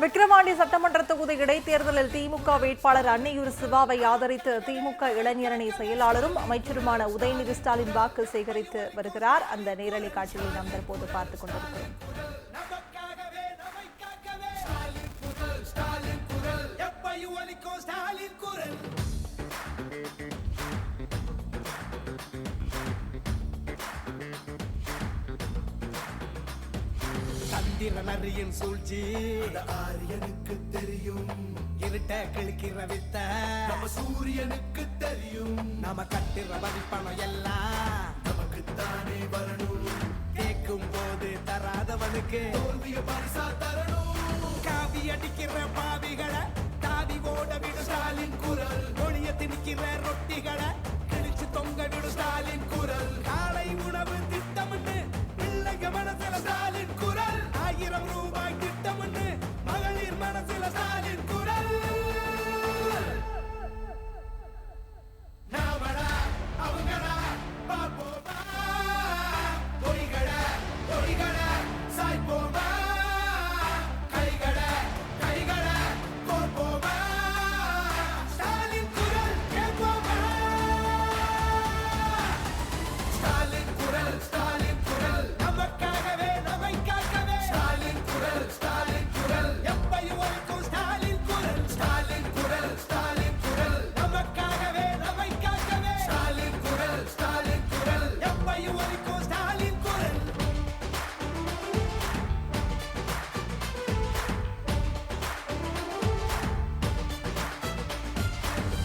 விக்கிரவாண்டி சட்டமன்ற தொகுதி இடைத்தேர்தலில் திமுக வேட்பாளர் அன்னையூர் சிவாவை ஆதரித்து திமுக இளைஞரணி செயலாளரும் அமைச்சருமான உதயநிதி ஸ்டாலின் வாக்கு சேகரித்து வருகிறார். அந்த நேரலை காட்சியை நாம் தற்போது பார்த்துக் கொண்டிருக்கிறோம். நரியின் சூழ்ச்சி. ஆரியனுக்கு தெரியும். இருட்ட கிழக்கிற வித்த. நம்ம சூரியனுக்கு தெரியும். நம்ம கட்டுற வரிப்பணம் எல்லாம் நமக்குத்தானே வரணும். கேட்கும் போது தராதவனுக்கு தோல்விய பரிசா தரணும். காவி அடிக்கிற பாவிகளை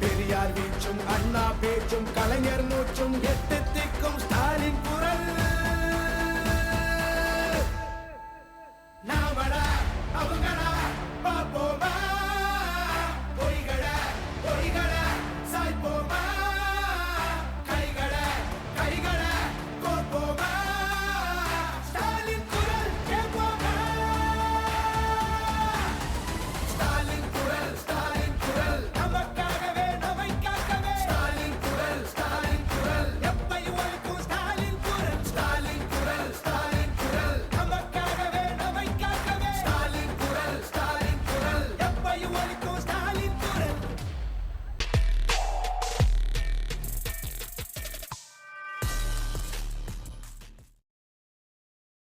பெரியார் வீச்சும் அண்ணா பேச்சும் கலைஞர் மூச்சும் எட்டு திக்கும் ஸ்டாலின் குரல்.